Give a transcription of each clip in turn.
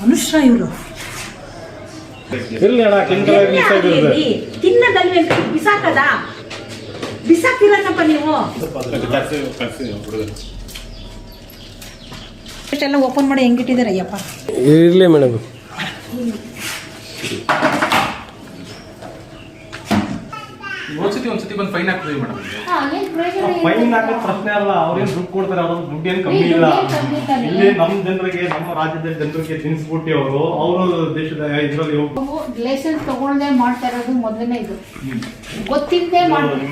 ಮನುಷ್ಯ ಇವರು. ತಿನ್ನದಲ್ವೇ ಬಿಸಾಕದ? ಬಿಸಾಕಿರಲ್ಲಪ್ಪ ನೀವು? ಎಲ್ಲ ಓಪನ್ ಮಾಡಿ ಹೆಂಗಿಟ್ಟಿದ್ದಾರೆ ಅಯ್ಯಪ್ಪ ಇರ್ಲಿ ಮೇಡಮ್. ಒಂದ್ಸತಿ ಒಂದ್ಸತಿ ಬಂದು ಫೈನ್ ಹಾಕ್ತೀವಿ ಮೇಡಮ್ ಫೈನ್ ಹಾಕೋದ್ ಪ್ರಶ್ನೆ ಅಲ್ಲ ಅವ್ರೇನ್ ದುಡ್ಡು ಕೊಡ್ತಾರೆ ಅವ್ರ ದುಡ್ಡು ಏನ್ ಕಮ್ಮಿ ಇಲ್ಲ. ಇಲ್ಲಿ? ನಮ್ ಜನರಿಗೆ ನಮ್ಮ ರಾಜ್ಯದ ಜನರಿಗೆ ತಿನ್ಸ್ಬಿಟ್ಟು ಅವರು ಅವರು ದೇಶದ ಇದರಲ್ಲಿ ಲೈಸೆನ್ಸ್ ತಗೊಳ್ದೆ ಮಾಡ್ತಾ ಇರೋದು ಮೊದಲನೇ ಇದು. ಮಾಡ್ತಾರೆ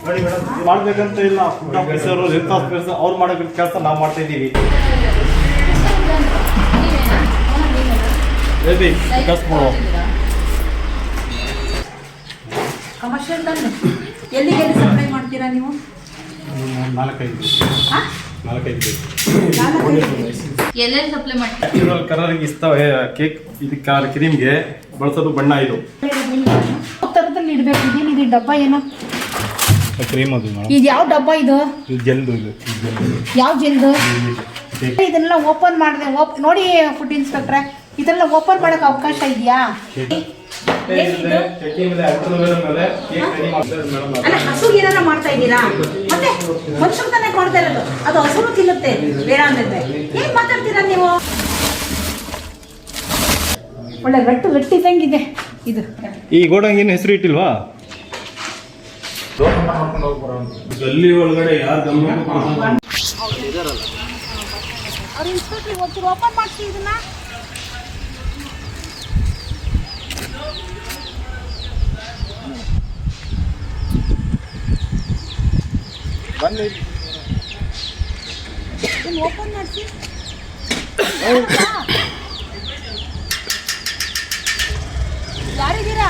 ನೋಡಿ ಮೇಡಮ್ ಮಾಡ್ಬೇಕಂತ ಇಲ್ಲ. ಫುಡ್ ಆಫೀಸರ್ ಹೆಲ್ತ್ ಆಫೀಸರ್ ಅವ್ರು ಮಾಡೋ ಕೆಲಸ ನಾವು ಮಾಡ್ತಾ ಇದೀವಿ ಬೇಬಿ ಕಸ್ ಮಾಡೋ ಕಮರ್ಷಿಯಲ್ ಎಲ್ಲಿಗೆ ಎಲ್ಲಿ ಸಪ್ಲೈ ಮಾಡ್ತೀರಾ ನೀವು. ಎಲ್ಲೆಲ್ಲಿ ಸಪ್ಲೈ ಮಾಡ್ತೀರಾ? ಇದ್ರಲ್ಲಿ ಕಲರಿಗೆ ಇಷ್ಟವೆ ಕೇಕ್ ಇದಕ್ಕೆ ಕ್ರೀಮ್ಗೆ ಬಳಸೋದು ಬಣ್ಣ ಇದು. ಥರದಲ್ಲಿ ಇಡ್ಬೇಕು? ಇದೇನು ಇದು ಡಬ್ಬ ಏನು? ಕ್ರೀಮ್ ಅದು ಇದು ಯಾವ ಡಬ್ಬ ಇದು? ಇದು ಜಲ್ದು ಇದು ಯಾವ ಜೆಲ್ದು? ಇದನ್ನೆಲ್ಲ ಓಪನ್ ಮಾಡಿದೆ ಓಪ್ ನೋಡಿ ಫುಡ್ ಇನ್ಸ್ಪೆಕ್ಟ್ರೆ ಇದೆಲ್ಲ ಓಪನ್ ಮಾಡಕ್ಕೆ ಅವಕಾಶ ಇದೆಯಾ? ಮೇಡಮ್ ಅಲ್ಲ ಹಸು ಏನಾರ ಮಾಡ್ತಾ ಇದ್ದೀರಾ? ಮತ್ತೆ ಮನುಷ್ಯರು ತಾನೇ ಇರೋದು. ಅದು ಹಸುರು ತಿನ್ನುತ್ತೆ. ಬೇಡ ಅಂದ್ರೆ ಏನ್ ಮಾತಾಡ್ತೀರಾ ನೀವು? ಒಳ್ಳೆ ರಟ್ಟು ಇದು. ಈ ಗೋಡಂಗ್ ಏನು ಹೆಸರು ಇಟ್ಟಿಲ್ವಾ? ಗಲ್ಲಿ ಒಳಗಡೆ ಯಾರು ಗಮನ ಅವ್ರು ಇನ್ಸ್ಪೆಕ್ಟ್ರಿಗೆ ಓಪನ್ ಮಾಡ್ತೀವಿ ಇದನ್ನ. ಓಪನ್ ಮಾಡಿಸಿ. ಯಾರಿದ್ದೀರಾ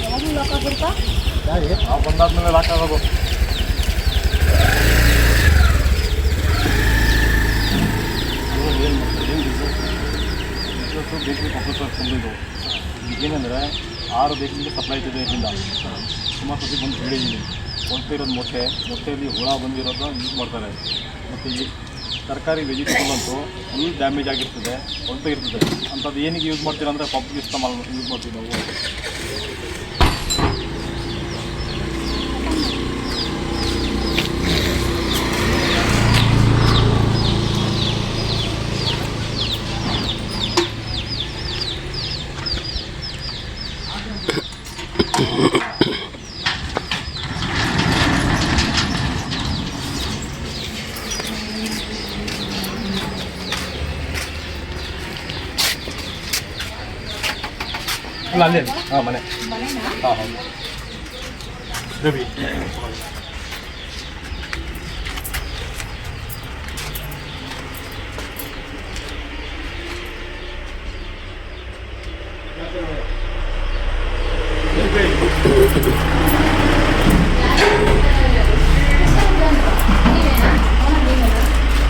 ಯಾವಾಗಲೂ ಲಾಕ್ ಆಗ್ಬಿಡ್ತಾ ಬಂದಾದ್ಮೇಲೆ ಲಾಕ್ ಆಗೋದು ಬೇಕರಿ ಪ್ರೊಫೆಸರ್ ತಂದಿದ್ದು ಈಗೇನೆಂದರೆ ಆರು ಬೇಕರಿಗೆ ಸಪ್ಲೈ ಇದೆ ಇದರಿಂದ. ಸುಮಾರು ಸತಿ ಬಂದು ಹೇಳಿದ್ದೀನಿ ಇರೋದು ಮೊಟ್ಟೆ, ಮೊಟ್ಟೆಯಲ್ಲಿ ಹುಳ ಬಂದಿರೋದು ಯೂಸ್ ಮಾಡ್ತಾರೆ. ಮತ್ತು ಈ ತರಕಾರಿ ವೆಜಿಟೇಬಲ್ ಅಂತೂ ಫುಲ್ ಡ್ಯಾಮೇಜ್ ಆಗಿರ್ತದೆ ಕೊಳ್ತಾ ಇರ್ತದೆ. ಅಂಥದ್ದು ಏನಿಗೆ ಯೂಸ್ ಮಾಡ್ತೀರಾ ಅಂದರೆ ಪಬ್ಲಿಕ್ ಇಷ್ಟ ಯೂಸ್ ಮಾಡ್ತೀವಿ ನಾವು. ಅಲ್ಲ ಅಲ್ಲೇ ಹಾಂ ಮನೆ ಹಾಂ ಹೌದು ರವಿ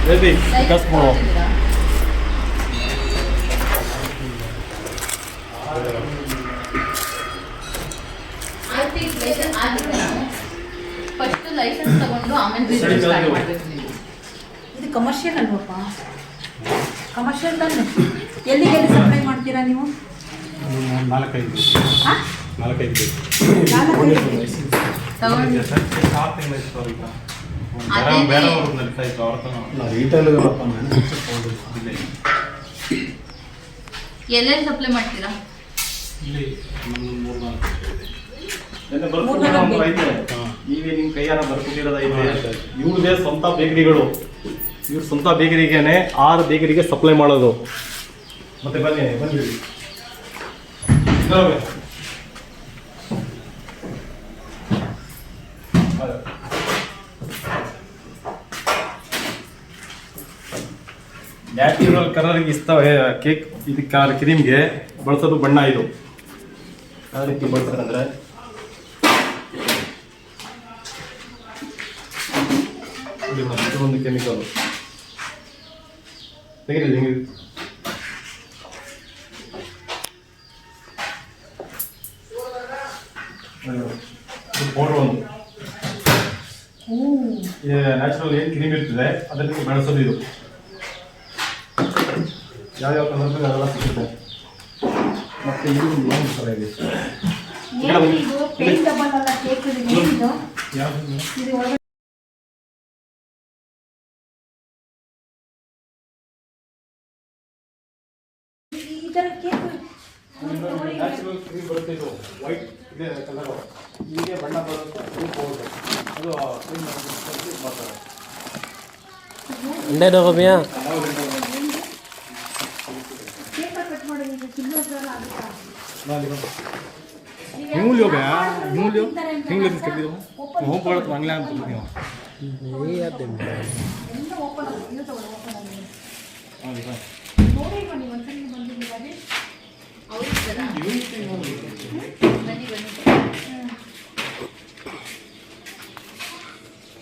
ರವಿ ಕಸ್ ಇದು ಕಮರ್ಷಿಯಲ್ ಅಲ್ವಪ್ಪ? ಕಮರ್ಷಿಯಲ್ ತಾನೆ. ಎಲ್ಲಿಗೆ ಎಲ್ಲಿ ಸಪ್ಲೈ ಮಾಡ್ತೀರಾ ನೀವು? ನಾಲ್ಕೈದು. ನಾಲ್ಕೈದು ನಾಲ್ಕೈದು ಸಪ್ಲೈ ಮಾಡ್ತೀರಾ ಇಲ್ಲಿ ಎಲ್ಲೆಲ್ಲಿ ಸಪ್ಲೈ ಮಾಡ್ತೀರಾ? ನೀವೇ ನಿಮ್ ಕೈಯಾರ ಬರ್ಕೊಂಡಿರೋದೈತೆ ಇವ್ರದೇ ಸ್ವಂತ ಬೇಕರಿಗಳು. ಇವ್ರ ಸ್ವಂತ ಬೇಕರಿಗೇನೆ ಆರು ಬೇಕರಿಗೆ ಸಪ್ಲೈ ಮಾಡೋದು. ಮತ್ತೆ ಬನ್ನಿ ಬನ್ನಿ. ನ್ಯಾಚುರಲ್ ಕಲರ್ಗೆ ಇಷ್ಟವೆ ಕೇಕ್ ಇದಕ್ಕೆ ಕ್ರೀಮ್ಗೆ ಬಳಸೋದು ಬಣ್ಣ ಇದು. ಯಾವ ರೀತಿ ಬಳಸ್ತಾರೆ ಅಂದ್ರೆ ಇದು ಒಂದು ಕೆಮಿಕಲ್ ತೆಗೀರಿ ಹಿಂಗೆ ಪೌಡ್ರ್ ಒಂದು. ನ್ಯಾಚುರಲ್ ಏನು ಕ್ರೀಮ್ ಇರ್ತದೆ ಅದಕ್ಕೆ ಬೆಳೆಸೋದು ಇದು. ಯಾವ್ಯಾವ ಕಲರ್ ಬೇಕು ಅದೆಲ್ಲ ಸಿಗುತ್ತೆ. ಮತ್ತೆ ಇದು ಏನು ಥರ ಇದೆ. ಯಾವ್ದು? ಹೀಗೆ ಬಣ್ಣ ಬರುತ್ತೆ ಅದು ಪೌಡ್ರ್ ಅದು ಮಾಡ್ತಾರೆ ಅಂಡೆ ತಗೋಬಿಯ ಹಿಂಗೂ ಲಿಯೋ ಬ್ಯಾ ಹಿಂಗೂ ಲಿಯೋ ಹಿಂಗ್ ಲಿಯೋ ಕಟ್ಟಿದ್ರು ಹೋಗಿ ಕೊಡತ್ ಮಂಗ್ಲ ಅಂತ ನೀವು ಅವ್ರಿಗೆ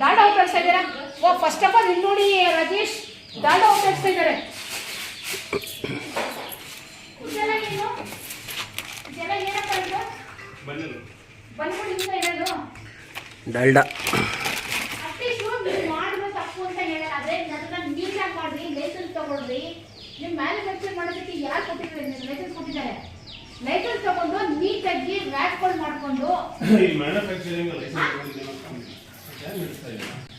ದಾಂಡ ಉಪಯೋಗಿಸ್ತಾ ಇದ್ದೀರಾ? ಓ ಫಸ್ಟ್ ಆಫ್ ಆಲ್ ಇಲ್ಲಿ ನೋಡಿ ರಾಜೇಶ್ ದಾಂಡ ಉಪಯೋಗಿಸ್ತಾ ಇದ್ದಾರೆ. ಇದೆಲ್ಲ ತಗೊಂಡು ನೀಟಾಗಿ ರ್ಯಾಕ್ಗಳು ಮಾಡ್ಕೊಂಡು.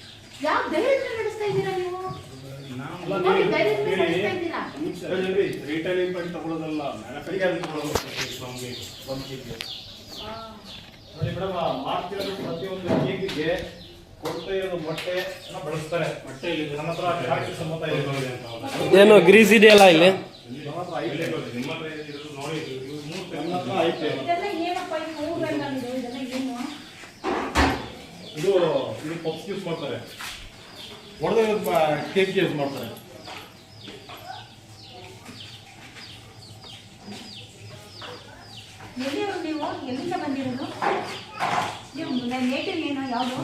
ಯಾವ ಧೈರ್ಯದಲ್ಲಿ ನಡೆಸ್ತಾ ಇದ್ದೀರಾ ನೀವು? ನೋಡಿ ಧೈರ್ಯದಲ್ಲಿ ನಡೆಸ್ತಾ ಇದ್ದೀರಾ? ರಿಟೈಲಿಂಗ್ ಮಾಡಿ ತಗೊಳ್ಳೋದಲ್ಲ ಮ್ಯಾನುಫ್ಯಾಕ್ಚರಿಂಗ್ ತಗೊಳ್ಳೋದು ನಮಗೆ ನೋಡಿ ಮೇಡಮ್ ಮಾಡ್ತಿರೋದು ಪ್ರತಿಯೊಂದು ಕೇಕಿಗೆ ಕೊಡ್ತಾ ಇರೋದು ಮೊಟ್ಟೆ ಎಲ್ಲ ಬಳಸ್ತಾರೆ. ಮೊಟ್ಟೆ ಇಲ್ಲಿ ನನ್ನ ಹತ್ರ ಫ್ಯಾಕ್ಟ್ರಿ ಸಮ್ಮತ ಇದೆ. ಏನು ಗ್ರೀಸ್ ಇದೆಯಲ್ಲ ಇಲ್ಲಿ? ನನ್ನ ಹತ್ರ ಐತೆ ನಿಮ್ಮ ಹತ್ರ ಇರೋದು ನೋಡಿ ಇವು ಮೂರು ನನ್ನ ಹತ್ರ ಐತೆ ಇದೆಲ್ಲ ಏನಪ್ಪ ಇದು ಹೂಗಳಿದೆ ಇದೆಲ್ಲ ಏನು? ಇದು ಇದು ಪಪ್ಸ್ ಯೂಸ್ ಮಾಡ್ತಾರೆ. ಒಡೆದ ಕೇಕ್ ಯೂಸ್ ಮಾಡ್ತಾರೆ. ಎಲ್ಲಿಯವರು ನೀವು? ಎಲ್ಲಿಂದ ಬಂದಿರೋದು? ನೀವು ನೇಟಿವ್ ಏನು ಯಾವುದು?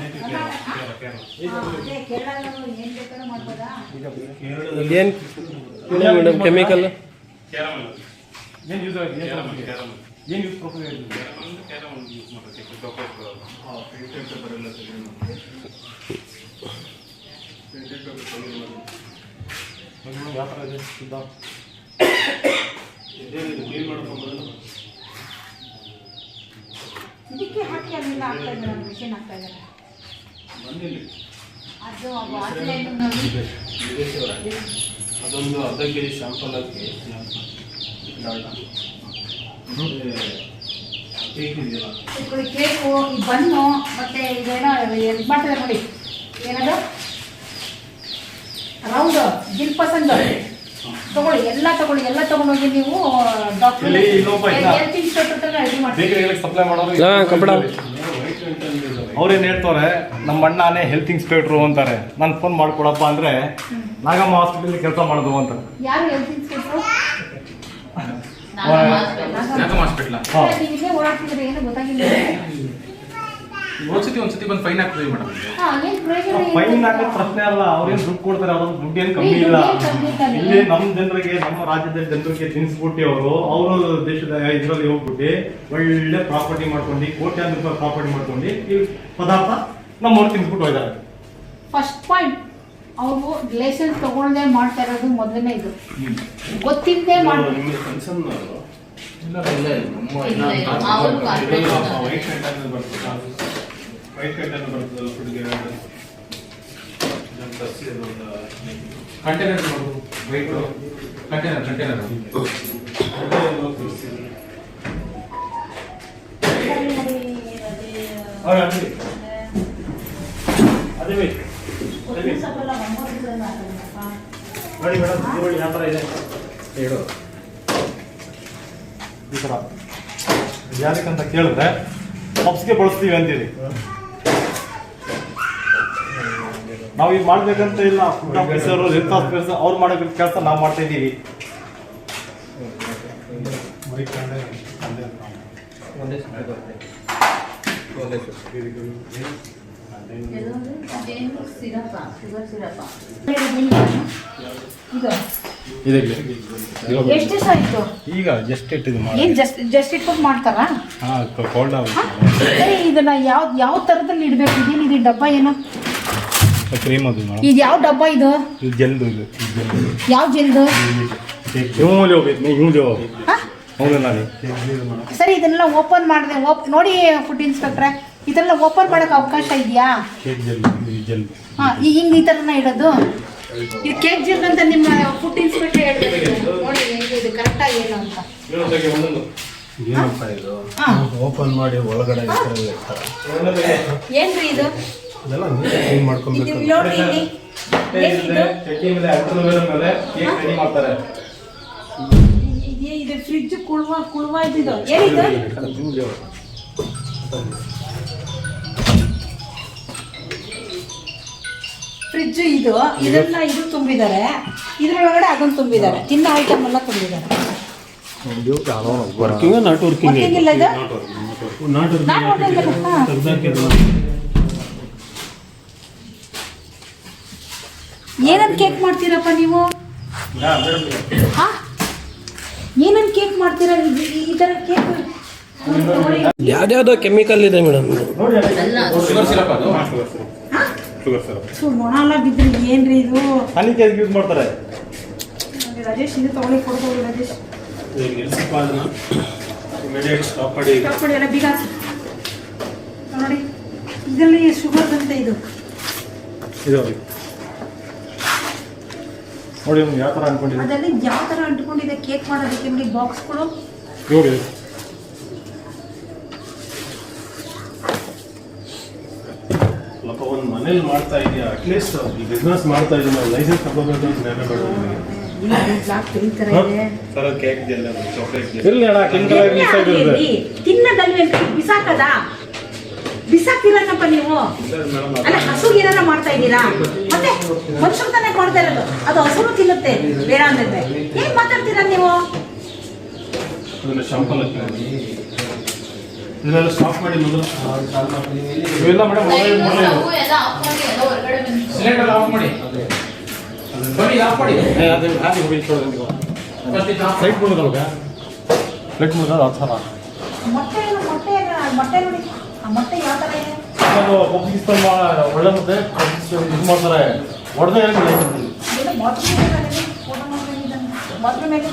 ಕೇರಳದವರು ಏನು ಬೇಕಾದ್ರೂ ಮಾಡ್ಬೋದಾ? ಇದೇನು? ಮೇಡಮ್ ಕೆಮಿಕಲ್ ಏನು ಯೂಸ್ ಆಗಿದೆ ಏನು ಯೂಸ್ ಪ್ರೊಫೈಲ್ ಒಂದು ಯೂಸ್ ಮಾಡ್ತಾರೆ ಡಾಕ್ಟರ್ ಹಾಂ ಪ್ರಿಂಟೆಡ್ ಪೇಪರ್ ಎಲ್ಲ ತೆಗೆದು ಪ್ರಿಂಟೆಡ್ ಪೇಪರ್ ತೆಗೆದು ಯಾವ ಥರ ಇದೆ? ಶುದ್ಧ ಇದೇನಿದೆ ಕ್ಲೀನ್ ಮಾಡ್ಕೊಂಡ್ಬರೋದು ಇದಕ್ಕೆ ಹಾಕಿ ಅಲ್ಲೆಲ್ಲ ಹಾಕ್ತಾ ಇದ್ದಾರೆ ಮಿಷಿನ್ ಹಾಕ್ತಾ ಇದ್ದಾರೆ. ಬಂದಿಲ್ಲಿ ಅದು ಆನ್ಲೈನ್ ನೋಡಿ. ಅದೊಂದು ಅರ್ಧ ಕೆ ಜಿ ಶಾಂಪಲ್ ಹಾಕಿ ಕೇಕು ಈ ಬನ್ನು ಮತ್ತೆ ಇದೇನೋ ಇದು ಮಾಡ್ತಾರೆ ನೋಡಿ. ಏನದು? ರೌಂಡ್ ದಿಲ್ ಪಸಂದ್ ತಗೊಳ್ಳಿ ಎಲ್ಲ ತಗೊಳ್ಳಿ ಎಲ್ಲ ತಗೊಂಡೋಗಿ ನೀವು ಡಾಕ್ಟರ್. Health inspector. ಅವ್ರೇನ್ ಹೇಳ್ತವ್ರೆ ನಮ್ಮ ಅಣ್ಣನೇ ಹೆಲ್ತ್ ಇನ್ಸ್ಪೆಕ್ಟ್ರು ಅಂತಾರೆ. ನಾನು ಫೋನ್ ಮಾಡ್ಕೊಡಪ್ಪ ಅಂದ್ರೆ ನಾಗಮ್ಮ ಹಾಸ್ಪಿಟಲ್ ಕೆಲಸ ಮಾಡೋದು ಅಂತ. ಯಾರು ಹೆಲ್ತ್ ಇನ್ಸ್ಪೆಕ್ಟ್ರು ಯಾಕಮ್ಮ ಹಾಸ್ಪಿಟ್ಲ ಒಂದ್ಸತಿ ಒಂದ್ಸತಿ ಬಂದು ಫೈನ್ ಹಾಕ್ತೀವಿ ಮೇಡಮ್. ಹಾ ಏನ್ ಪ್ರಯೋಜನ ಫೈನ್? ಹಾಕೋದ್ ಪ್ರಶ್ನೆ ಅಲ್ಲ ಅವ್ರೇನ್ ದುಡ್ಡು ಕೊಡ್ತಾರೆ ಅವ್ರ ದುಡ್ಡು ಏನ್ ಕಮ್ಮಿ ಇಲ್ಲ ದುಡ್ಡು ಕಮ್ಮಿ ಇಲ್ಲ. ಇಲ್ಲಿ ನಮ್ಮ ಜನರಿಗೆ ನಮ್ಮ ರಾಜ್ಯದ ಜನರಿಗೆ ತಿನ್ಸ್ಬಿಟ್ಟು ಅವರು ಅವರು ದೇಶದ ಇದರಲ್ಲಿ ಹೋಗ್ಬಿಟ್ಟು ಒಳ್ಳೆ ಪ್ರಾಪರ್ಟಿ ಮಾಡ್ಕೊಂಡು ಕೋಟ್ಯಾಂತರ ರೂಪಾಯಿ ಪ್ರಾಪರ್ಟಿ ಮಾಡ್ಕೊಂಡು ಈ ಪದಾರ್ಥ ನಮ್ಮವ್ರು ತಿನ್ಸ್ಬಿಟ್ಟು ಹೋಗಿದ್ದಾರೆ ಫಸ್ಟ್ ಪಾಯಿಂಟ್ ಅವರು ಲೈಸೆನ್ಸ್ ತಗೊಳ್ದೆ ಮಾಡ್ತಾ ಇರೋದು ಮೊದಲನೇ ಇದು. ಗೊತ್ತಿಲ್ಲದೆ container container container white container container ಅದೇ ಬೇಕು ಅದೇ ಬೇಕು ನೋಡಿ ಮೇಡಮ್ ನೋಡಿ ಯಾವ ಥರ ಇದೆ? ಹೇಳು. ಈ ಥರ. ಯಾರಿಗಂತ ಕೇಳಿದ್ರೆ ಪಪ್ಸ್ಗೆ ಬಳಸ್ತೀವಿ ಅಂತೀರಿ. ನಾವು ಈಗ ಮಾಡ್ಬೇಕಂತ ಇಲ್ಲ ಫುಡ್ ಆಫೀಸರು ಹೆಲ್ತ್ ಆಫೀಸರ್ ಅವ್ರು ಮಾಡೋ ಕೆಲಸ ನಾವು ಮಾಡ್ತಾ ಇದ್ದೀವಿ. ಎಷ್ಟು ದಿವಸ ಆಯ್ತು? ಈಗ ಜಸ್ಟ್ ಇಟ್ಟಿದ್ದು ಏನ್ ಜಸ್ಟ್ ಜಸ್ಟ್ ಮಾಡ್ತಾರಾ? ಹಾಂ ಕೋಲ್ಡ್ ಅರೆ ಇದನ್ನ ಯಾವ ಯಾವ ಇಡ್ಬೇಕು? ಇದೇನು ಇದು ಡಬ್ಬ ಏನು? ಕ್ರೀಮ್ ಅದು ಮೇಡಮ್. ಇದು ಯಾವ ಡಬ್ಬ ಇದು? ಇದು ಜಲ್ದು ಇದು. ಯಾವ ಜೆಲ್ದು? ಹೌದು ನಾನು. ಸರಿ ಇದನ್ನೆಲ್ಲ ಓಪನ್ ಮಾಡಿದೆ ಓಪ್ ನೋಡಿ ಫುಡ್ ಇನ್ಸ್ಪೆಕ್ಟ್ರೆ ಇದನ್ನೆಲ್ಲ ಓಪನ್ ಮಾಡಕ್ಕೆ ಅವಕಾಶ ಇದೆಯಾ? ಹಿಂಗ್ ಜೆಲ್ ಜೆಲ್ ಹಾಂ ಹಿಂಗೆ ಈ ಥರನ ಇಡೋದು? ಇದು ಕೇಕ್ ಜಿಲ್ ಅಂತ ನಿಮ್ಮ ಫುಡ್ ಇನ್ಸ್ಪೆಕ್ಟರ್ ಹೇಳ್ಬೇಕು. ನೋಡಿ ಹೆಂಗೆ ಇದು ಕರೆಕ್ಟಾಗಿ ಏನು ಅಂತ. ಏನಂತ ಇದು? ಓಪನ್ ಮಾಡಿ ಒಳಗಡೆ ಏನ್ರಿ ಇದು? ಇದೆಲ್ಲ ಕ್ಲೀನ್ ಇದು ಮಾಡ್ಕೊಬೇಕು ಇಲ್ಲಿ. ಚಟ್ನಿ ಮೇಲೆ ಮೇಲೆ ಮೇಲೆ ಕೇಕ್ ರೆಡಿ ಮಾಡ್ತಾರೆ. ಇದು- ಇದು ಫ್ರಿಜ್ ಕುಳ್ವಾ ಕುಳುವ ಇದ್ದಿದ್ದು. ಏನಿದು? ಫ್ರಿಜ್ ಇದು. ಇದನ್ನ ಇದು ತುಂಬಿದ್ದಾರೆ. ಇದ್ರೊಳಗಡೆ ಅದನ್ನ ತುಂಬಿದ್ದಾರೆ. ತಿನ್ನೋ ಐಟಮ್ ಎಲ್ಲ ತುಂಬಿದ್ದಾರೆ. ವರ್ಕಿಂಗ್ ನಾಟ್ ವರ್ಕಿಂಗ್ Working ಇಲ್ಲ ಇದು? ನಾಟ್ ನಾನ್ ಏನನ್ ಕೇಕ್ ಮಾಡ್ತೀರಪ್ಪ ನೀವು? ಹಾ? ಏನನ್ ಕೇಕ್ ಮಾಡ್ತೀರ ಈ ತರ ಕೇಕ್ ಯಾವ್ದ್ಯಾವ್ದೋ ಕೆಮಿಕಲ್ ಇದೆ ಮೇಡಮ್? ಶುಗರ್ ಸಿರಪ್ ಸೊ ನೊಣ ಎಲ್ಲ ಏನ್ರಿ ಇದು? ಹನಿ ಕೇಸ್ ಯೂಸ್ ಮಾಡ್ತಾರೆ. ರಾಜೇಶ್ ಇದು ತಗೊಳ್ಳಿ ಕೊಡ್ಬೋದು ರಾಜೇಶ್. ನಿಲ್ಸಪ್ಪ ಅದನ್ನ. ಇಮಿಡಿಯೇಟ್ ಸ್ಟಾಪ್ ಮಾಡಿ. ಕಾಪಾಡಿ ಎಲ್ಲ ಬೀಗ ಹಾಕ್ಸಿ. ನೋಡಿ ಇದರಲ್ಲಿ ಶುಗರ್ ಅಂತ ಇದು. ಇದು ನೋಡಿ. ಅವ್ನು ಯಾವ ಥರ ಅನ್ಕೊಂಡಿದ್ದೀನಿ ಅದರಲ್ಲಿ ಯಾವ ಥರ ಅಂಟ್ಕೊಂಡಿದೆ ಕೇಕ್ ಮಾಡೋದಕ್ಕೆ ಬಾಕ್ಸ್ ಬಾಕ್ಸ್ಗಳು ನೋಡಿ ಸ್ವಲ್ಪ ಒಂದು ಮನೇಲಿ ಮಾಡ್ತಾ ಇದೆಯಾ ಅಟ್ಲೀಸ್ಟ್ ಈ ಬಿಸ್ನೆಸ್ ಮಾಡ್ತಾ ಇದೀನಿ ಲೈಸೆನ್ಸ್ ತಗೋಬೇಕು ಅಂತ ನೆನಪು ಬೇಡ ಸರ್ ಕೇಕ್ ಜೆಲ್ ಚಾಕ್ಲೇಟ್ ಇರ್ಲಿ ಅಣ್ಣ ಕೆಮಿಕಲ್ ಎಣ್ಣೆ ಹಾಕಿ ಇಲ್ಲಿ. ತಿನ್ನದಲ್ವೇ ಬಿಸಾಕದ? ಬಿಸಾಕಿರಲ್ಲಪ್ಪ ನೀವು? ಅಲ್ಲ ಹಸುಗೆ ಏನಾರ ಮಾಡ್ತಾ ಇದ್ದೀರಾ ಮತ್ತೆ ಮನುಷ್ಯರು ತಾನೇ ಮಾಡ್ತಾ ಇರೋದು. ಅದು ಹಸುರು ತಿನ್ನುತ್ತೆ ಬೇಡ ಅಂದ್ರೆ ಏನ್ ಮಾತಾಡ್ತೀರಾ ನೀವು? ಶಾಂಪಲ್ ಹಾಕಿ ಇದನ್ನೆಲ್ಲ ಸ್ಟಾಪ್ ಮಾಡಿ ಮೊದಲು ಇವೆಲ್ಲ ಮೇಡಮ್ ಮೊಬೈಲ್ ಒಳ್ಳೆ ಎಲ್ಲ ಆಫ್ ಮಾಡಿ ಎಲ್ಲ ಹೊರಗಡೆ ಬಂದು ಸಿಲಿಂಡರ್ ಆಫ್ ಮಾಡಿ. ಬನ್ನಿ ಆಫ್ ಮಾಡಿ. ಫಸ್ಟ್ ಇದು ಆಫ್ ಫ್ಲೈಟ್ ಮಾಡೋದಲ್ವ ಫ್ಲೈಟ್ ಮಾಡೋದು ಆ ಥರ ಮೊಟ್ಟೆ ಏನು ಮೊಟ್ಟೆ ಏನು? ಮೊಟ್ಟೆ ನೋಡಿ. ಆ ಮೊಟ್ಟೆ ಯಾವ ಥರ ಇದೆ? ಅದು ಒಳ್ಳೆ ಮತ್ತೆ ಇದು ಮಾಡ್ತಾರೆ. ಹೊಡೆದೇ ಇರಲಿಲ್ಲ ಏನೋ ಬಾತ್ರೂಮ್ ಮೇಲೆ ಫೋಟೋ ಮಾಡ್ಕೊಂಡಿದ್ದಾನೆ ಬಾತ್ರೂಮ್ ಮೇಲೆ.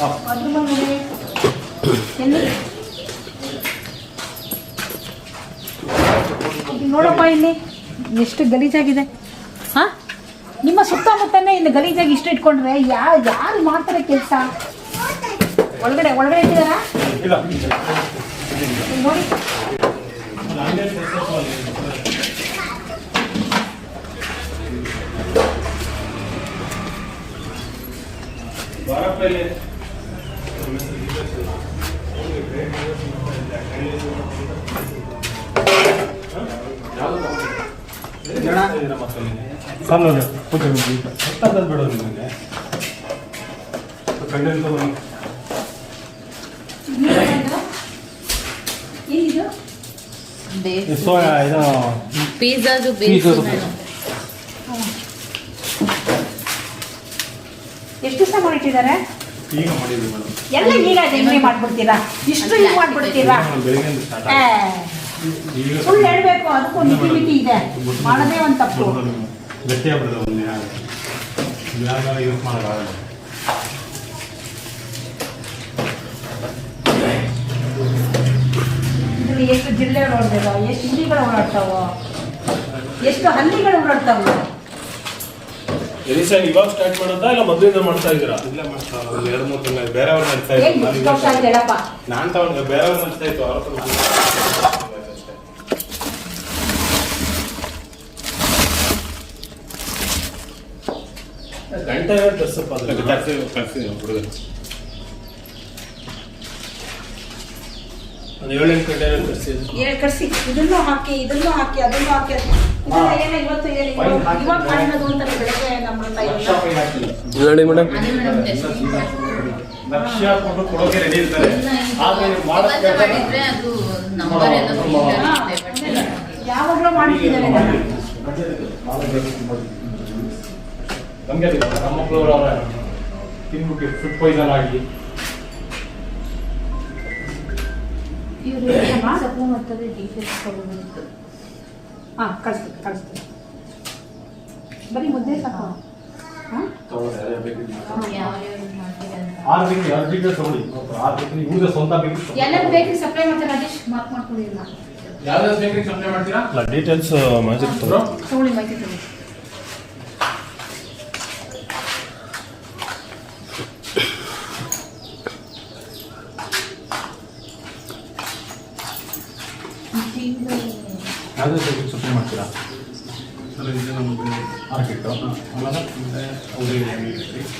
ಹಾ. ಬಾತ್ರೂಮ್ ಮೇಲೆ. ಎಲ್ಲಿ? ನೋಡಪ್ಪ ಇಲ್ಲಿ. ಎಷ್ಟು ಗಲೀಜಾಗಿದೆ. ಹಾ? ನಿಮ್ಮ ಸುತ್ತಮುತ್ತನೇ ಇಲ್ಲಿ ಗಲೀಜಾಗಿ ಇಷ್ಟು ಇಟ್ಕೊಂಡ್ರೆ ಯಾ, ಯಾರು ಮಾಡ್ತಾರೆ ಕೆಲಸ? ಒಳಗಡೆ ಒಳಗಡೆ ಇಟ್ಟಿದಾರಾ? ಇಲ್ಲ ಇಲ್ಲಿ ನೋಡಿ. ಸರ್ ಓಕೆ ಹತ್ತದ್ದು ಬೇಡ ನಿಮಗೆ. ಸೋಯಾ ಇದು ಪಿಜ್ಜಾದು. ಎಷ್ಟು ಸಹ ಮಾಡಿಟ್ಟಿದ್ದಾರೆ? ಈಗ ಮಾಡಿದ್ವಿ ಮೇಡಮ್. ಎಲ್ಲ ಈಗ ಮಾಡ್ಬಿಡ್ತೀರಾ? ಇಷ್ಟು ಹಿಂಗೆ ಮಾಡ್ಬಿಡ್ತೀರಾ? ಬೆಳಿಗ್ಗೆ ಸುಳ್ಳು ಹೇಳಬೇಕು ಅದಕ್ಕೂ ಮಿತಿ ಮಿತಿ ಇದೆ. ಮಾಡದೇ ಒಂದು ತಪ್ಪು. ಗಟ್ಟಿ ಆಗ್ಬಿಡಿದೆ ಒಂದು ಯಾಗ ಯೂಸ್ ಮಾಡೋಕ್ಕಾಗಲ್ಲ ಎಷ್ಟು ಜಿಲ್ಲೆಗಳು ಓಡ್ತಾವ ಎಷ್ಟು ಹಿಂದಿಗಳು ಓಡಾಡ್ತಾವ ಎಷ್ಟು ಹಲ್ಲಿಗಳು ಓಡಾಡ್ತಾವ? ಸರ್ ಇವಾಗ ಸ್ಟಾರ್ಟ್ ಮಾಡೋದಾ ಇಲ್ಲ ಮೊದಲಿಂದ ಮಾಡ್ತಾ ಇದ್ದೀರಾ? ಇಲ್ಲ ಮಾಡ್ತಾ ಒಂದು ಎರಡು ಮೂರು ತಿಂಗಳು ಬೇರೆಯವ್ರು ಇದ್ರು. ವರ್ಷ ಆಯ್ತು ನಾನು ತಗೊಂಡು ಬೇರೆಯವ್ರು ಮಾಡ್ತಾ ಇತ್ತು ಅವ್ರ ಹತ್ರ ಅಷ್ಟೇ. ಗಂಟೆ ಡ್ರೆಸ್ಸಪ್ಪ ಅದು ಕಳ್ಸಿ ಕಳ್ಸಿ ಹುಡುಗರು ಒಂದು ಏಳೆಂಟು ಕಂಟೈನರ್ ಏ ಕಳ್ಸಿ ಇದನ್ನು ಹಾಕಿ ಇದನ್ನು ಹಾಕಿ ಅದನ್ನು ಹಾಕಿ. ಇದೆಲ್ಲ ಏನೋ ಇವತ್ತು ಏನು ಇವಾಗ ಇವಾಗ ಮಾಡಿರೋದು ಅಂತ ಬೆಳಗ್ಗೆ ನಮ್ಮ ತಾಯಿ ನೋಡಿ ಮೇಡಮ್. ಲಕ್ಷ ಕೊಟ್ಟು ಕೊಡೋಕೆ ರೆಡಿ ಇರ್ತಾರೆ. ಆದ್ರೆ ನೀವು ಇವತ್ತೇ ಮಾಡಿದ್ರೆ ಅದು ನಂಬರ್ ಯಾವಾಗಲೂ. ನಮಗೆ ನಮ್ಮ ಮಕ್ಕಳು ಅವರ. ತಿನ್ಬಿಟ್ಟು ಫುಡ್ ಪಾಯ್ಸನ್ ಆಗಿ. ಹಾ ಕಳಿಸ್ತೀನಿ ಕಳಿಸ್ತೀನಿ. ಬರೀ ಮುದ್ದೆ ಸಾಕು. ಆರು ಬೇಕು ಎರಡು ಡೀಟೇಲ್ಸ್ ತಗೊಳ್ಳಿ. ಆರು ಬೇಕ್ರಿ ಇವ್ರದ್ದು ಸ್ವಂತ ಬೇಕರಿ ಸಪ್ಲೈ ಮಾಡ್ತಾರೆ ರಾಜೇಶ್? ಮಾರ್ಕ್ ಮಾಡ್ಕೊಂಡಿಲ್ಲ ಯಾವ್ದಾದ್ರು ಬೇಕ್ರಿ ಸಪ್ಲೈ ಮಾಡ್ತೀರಾ? ಅಲ್ಲ ಡೀಟೇಲ್ಸ್ ಮಾಹಿತಿ ತಗೊಳ್ಳಿ ಮಾಹಿತಿ ತಗೊಳ್ಳಿ. ಯಾವ್ದು ಬೇಕಿತ್ತು ಸಪ್ಲೈ ಮಾಡ್ತೀರಾ? ಸರ್ ಇದು ನಮಗೆ ಮಾರ್ಕೆಟ್? ಆಮೇಲೆ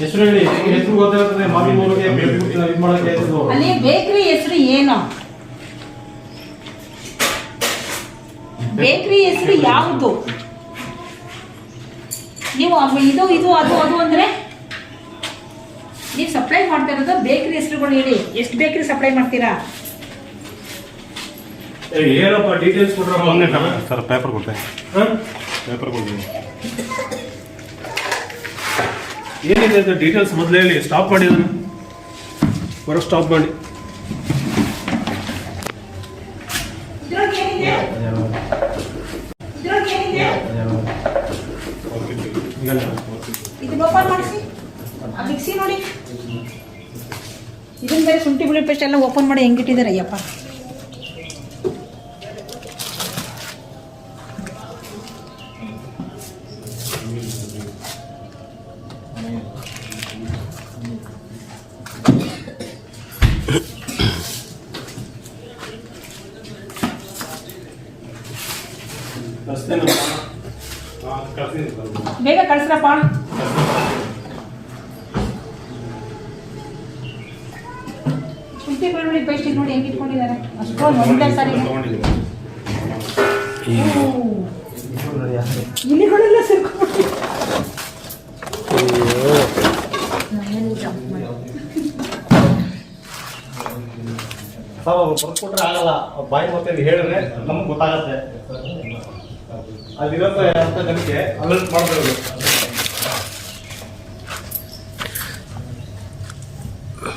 ಹೆಸರು ಹೇಳಿ ಹೆಸರು ಗೊತ್ತಿರ್ತದೆ ಮಾವಿ ಮೂರಿಗೆ ಇದು ಮಾಡೋಕ್ಕೆ ಹೆಸರು ಅಲ್ಲಿ ಬೇಕ್ರಿ ಹೆಸರು ಏನು? ಬೇಕ್ರಿ ಹೆಸರು ಯಾವುದು? ನೀವು ಇದು ಇದು ಅದು ಅದು ಅಂದ್ರೆ ನೀವು ಸಪ್ಲೈ ಮಾಡ್ತಾ ಇರೋದು ಬೇಕ್ರಿ ಹೆಸರುಗಳು ಹೇಳಿ. ಎಷ್ಟು ಬೇಕ್ರಿ ಸಪ್ಲೈ ಮಾಡ್ತೀರಾ? ಏನಪ್ಪ ಡೀಟೇಲ್ಸ್ ಕೊಟ್ರಪ್ಪ ಸರ್ ಪೇಪರ್ ಕೊಡ್ತೇನೆ ಹಾಂ? ಪೇಪರ್ ಕೊಡ್ತೀನಿ. ಏನಿದೆ ಅಂತ ಡೀಟೇಲ್ಸ್ ಮೊದಲೇ ಹೇಳಿ ಸ್ಟಾಪ್ ಮಾಡಿ ಅದನ್ನು. ಹೊರ ಸ್ಟಾಪ್ ಮಾಡಿ. ಇದನ್ನ ಬೇರೆ ಶುಂಠಿ ಬೆಳ್ಳುಳ್ಳಿ ಪೇಸ್ಟ್ ಎಲ್ಲ ಓಪನ್ ಮಾಡಿ ಹೆಂಗಿಟ್ಟಿದ್ದಾರೆ ಅಯ್ಯಪ್ಪ ಬೇಗ ಕಳಿಸ್ರಪ್ಪ. ಶುಂಠಿ ಬೆಳ್ಳುಳ್ಳಿ ಪೇಸ್ಟ್ ನೋಡಿ ಹೆಂಗೆ ಇಟ್ಕೊಂಡಿದ್ದಾರೆ? ಅಷ್ಟೊಂದು ಒಂದೇ ಸಾರಿ. ಇಲಿಗಳೆಲ್ಲ ಸೇರ್ಕೊಂಡು ಸಾವು ಅವ್ರು ಬರ್ಕೊಟ್ರೆ ಆಗಲ್ಲ. ಬಾಯಿ ಮತ್ತೆ ಹೇಳಿದ್ರೆ ನಮ್ಗೆ ಗೊತ್ತಾಗತ್ತೆ. ಅದಿರೋ ಅಂತ ಜನಕ್ಕೆ ಅಲರ್ಟ್ ಮಾಡಬೇಕು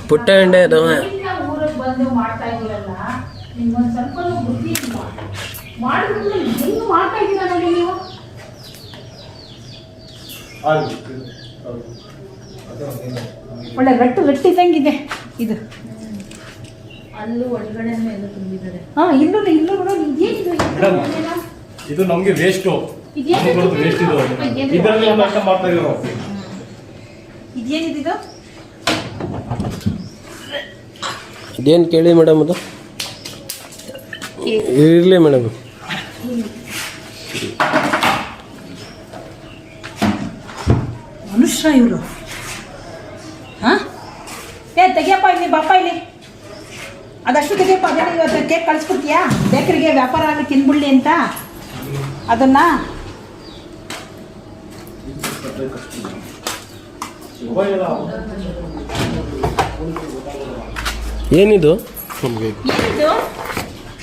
ಪುಟ್ಟ ಎಂಡೆ ಅದು ಒಳ್ಳೆ ಊರಿಗೆ ಬಂದು ಮಾಡ್ತಾ ಇದೀರಲ್ಲ ನಿಮ್ಗೊಂದು ಸ್ವಲ್ಪ ಬುದ್ಧಿ ಇಲ್ಲ. ಮಾಡಿದ್ರೆ ಹೆಂಗ್ ಮಾಡ್ತಾ ಇದ್ದೀರಾ ನೋಡಿ ನೀವು? ಒಳ್ಳೆ ಗಟ್ಟು ಗಟ್ಟಿದ್ದಂಗಿದೆ ಇದು. ಅಲ್ಲೂ ಒಳಗಡೆ ಎಲ್ಲ ತುಂಬಿದ್ದಾರೆ. ಹಾ ಇಲ್ಲೂ ಇಲ್ಲೂ ಏನಿದು ಇದು ನಮ್ಗೆ ವೇಸ್ಟು ಬರೋದು ವೇಸ್ಟ್ ಇದು? ಇದರಲ್ಲಿ ಒಂದು ಅರ್ಥ ಮಾಡ್ತಾ ಇದ್ರು ಇದೇನಿದು ಇದೇನು ಕೇಳಿ ಮೇಡಮ್ ಅದು? ಇರಲಿ ಮೇಡಮ್. ಮನುಷ್ಯ ಇವರು. ಹಾ? ಏ ತೆಗಿಯಪ್ಪ ಇಲ್ಲಿ ಬಾಪ ಇಲ್ಲಿ. ಅದಷ್ಟು ತೆಗಿಯಪ್ಪ ಅದೇನು ಇವತ್ತು ಕೇಕ್ ಬೇಕರಿಗೆ ವ್ಯಾಪಾರ ಆಗಲಿ ತಿನ್ಬಿಡ್ಲಿ ಅಂತ. ಅದನ್ನ ಏನಿದು? ಏನಿದು?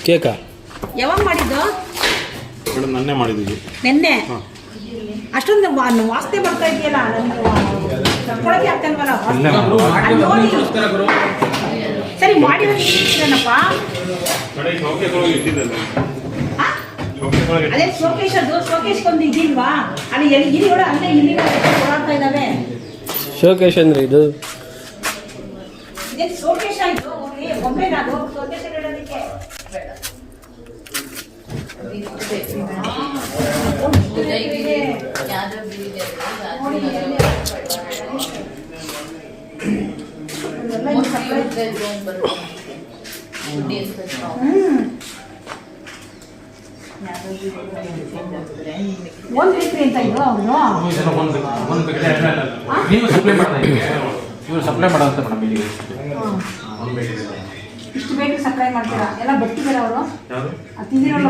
ಕೇಕಾ. ಯಾವಾಗ ಮಾಡಿದ್ದು? ಮೇಡಮ್ ನೆನ್ನೆ ಮಾಡಿದ್ದೀವಿ. ನಿನ್ನೆ? ಅಷ್ಟೊಂದು ವಾ- ವಾಸನೆ ಬರ್ತಾ ಇದೆಯಲ್ಲ ನನಗೆ ಆಗ್ತಲ್ವಲ್ಲ. ಸರಿ ಮಾಡಿದ್ರೆ ಇಟ್ಟಿದ್ದಲ್ಲ ಅದೇ ಶೋಕೇಶ್ ಅದು ಶೋಕೇಶ್ ಒಂದು ಇದಿಲ್ವಾ? ಅಲ್ಲಿ ಎಲ್ಲಿ ಗಿರಿಗಳು ಅಲ್ಲೇ ಇಲ್ಲಿ ಓಡಾಡ್ತಾ ಇದ್ದಾವೆ. ಶೋಕೇಶ್ ಅಂದ್ರೆ ಇದು? ಇದೇನು ಶೋಕೇಶ್ ಆಯ್ತು ಒಮ್ಮೆ ನಾನು ಶೋಕೇಶ್ ಇಡೋದಕ್ಕೆ ಹ್ಮ್. ಒಂದ್ ಬೇಕ್ರಿ ಅಂತ ಅವ್ರು ನೀವು ಸಪ್ಲೈ ಮಾಡ್ತಾ ಇವರು ಸಪ್ಲೈ ಮೇಡಮ್ ಇಲ್ಲಿ ಇಷ್ಟು ಬೇಗ ಸಪ್ಲೈ ಮಾಡ್ತೀರಾ? ಎಲ್ಲ ಬರ್ತಿದ್ದೀರಾ ಅವರು? ತಿಂದಿರೋಲ್ಲ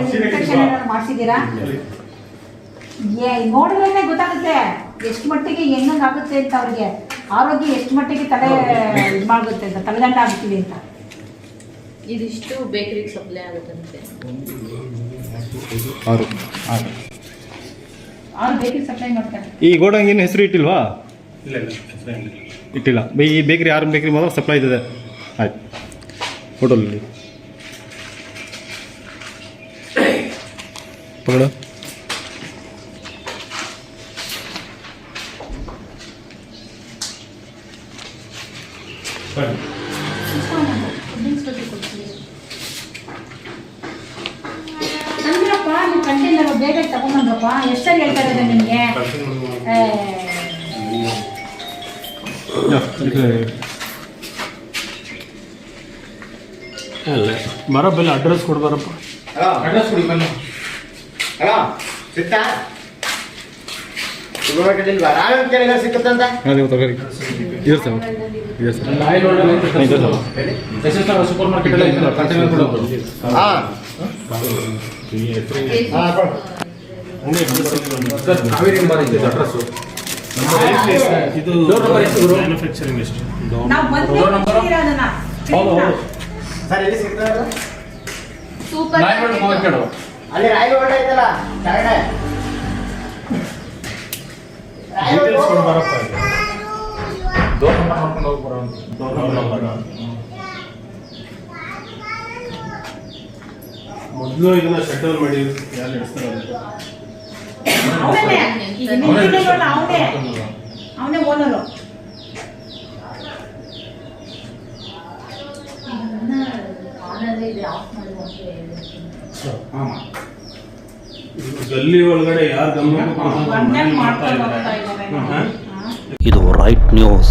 ಇನ್ಫೆಕ್ಷನ್ ಏನಾದ್ರು ಮಾಡಿಸಿದ್ದೀರಾ? ಏ ನೋಡಿದ್ರೆ ಗೊತ್ತಾಗುತ್ತೆ. ಎಷ್ಟು ಮಟ್ಟಿಗೆ ಹೆಂಗಂಗೆ ಆಗುತ್ತೆ ಅಂತ ಅವ್ರಿಗೆ. ಆರೋಗ್ಯ ಎಷ್ಟು ಮಟ್ಟಿಗೆ ತಲೆ ಇದು ಮಾಡುತ್ತೆ ಅಂತ ತಲೆದಂಡ ಆಗ್ತೀವಿ ಅಂತ. ಇದಿಷ್ಟು ಬೇಕರಿಗೆ ಸಪ್ಲೈ ಆಗುತ್ತಂತೆ. ಆರು. ಆರು ಅವ್ರು ಬೇಕಿಗೆ ಸಪ್ಲೈ ಮಾಡ್ತಾರೆ. ಈ ಗೋಡಂಗಿನ ಹೆಸರು ಇಟ್ಟಿಲ್ವಾ? ಇಲ್ಲ ಇಲ್ಲ ಇಟ್ಟಿಲ್ಲ. ಈ ಬೇಕರಿ ಆರು ಬೇಕರಿ ಮಾತ್ರ ಸಪ್ಲೈ ಇದೆ ಆಯ್ತು. ಹೋಟೆಲಲ್ಲಿ ಪಗಡ ಬನ್ನಿ. ತಂದಿರಪ್ಪ ನೀವು ಕಂಟೈನರ್ ಬೇಗ ತಗೊಂಬಂದ್ರಪ್ಪ? ಎಷ್ಟು ಹೇಳ್ತಾ ಇರೋದು ನಿಮಗೆ? ಅಲ್ಲ. ಬರ ಬೆಲ್ಲ ಅಡ್ರೆಸ್ ಕೊಡ್ಬಾರಪ್ಪ. ಅಡ್ರೆಸ್ ಕೊಡಿ ಬನ್ನಿ. ಹಲೋ ಸಿಗ್ತಾ ಸಿಕ್ಕತ್ತಂತ ಇದೆ ಸರ್. ಇದೆ ಸರ್. ಆಯಿಲ್ ಇದೆ ಸರ್. ಸೂಪರ್ ಮಾರ್ಕೆಟ್ ಕೂಡ ಹಾ. ಕೊಡು ಕಾವೇರಿ ಬಾರ್ ಇದೆ ಅಡ್ರೆಸ್ ಇದು ಡೋರ್ ನಂಬರ್ ಎಷ್ಟು ಗುರು? ಮ್ಯಾನುಫ್ಯಾಕ್ಚರಿಂಗ್ ಎಷ್ಟು ನಾವು ನಂಬರ್ ನಂಬರ್ ಹೌದು ಹೌದು ಸರ್ ಎಲ್ಲಿ ಸಿಗ್ತದೆ ಸೂಪರ್ ನಾಯಿ ಮಾರ್ಕೆಟ್ ಅಲ್ಲಿ ರಾಯಲ್ ರೋಡ್ ಐತಲ್ಲ ರಾಯಲ್ ಡೀಟೇಲ್ಸ್ ಕೊಡ್ಬಾರಪ್ಪ. ಡೋರ್ ನಂಬರ್ ನೋಡ್ಕೊಂಡು ಹೋಗಿ ಬರೋಣ Door ಮೊದಲು ಇದನ್ನ ಶಟ್ ಡೌನ್ ಮಾಡಿ ಯಾರು ಅವನೇ ಅವನೇ ಅವನೇ ಓನರು. ಗಲ್ಲಿ ಒಳಗಡೆ ಯಾರು ಗಮನ? ಇದು ರೈಟ್ ನ್ಯೂಸ್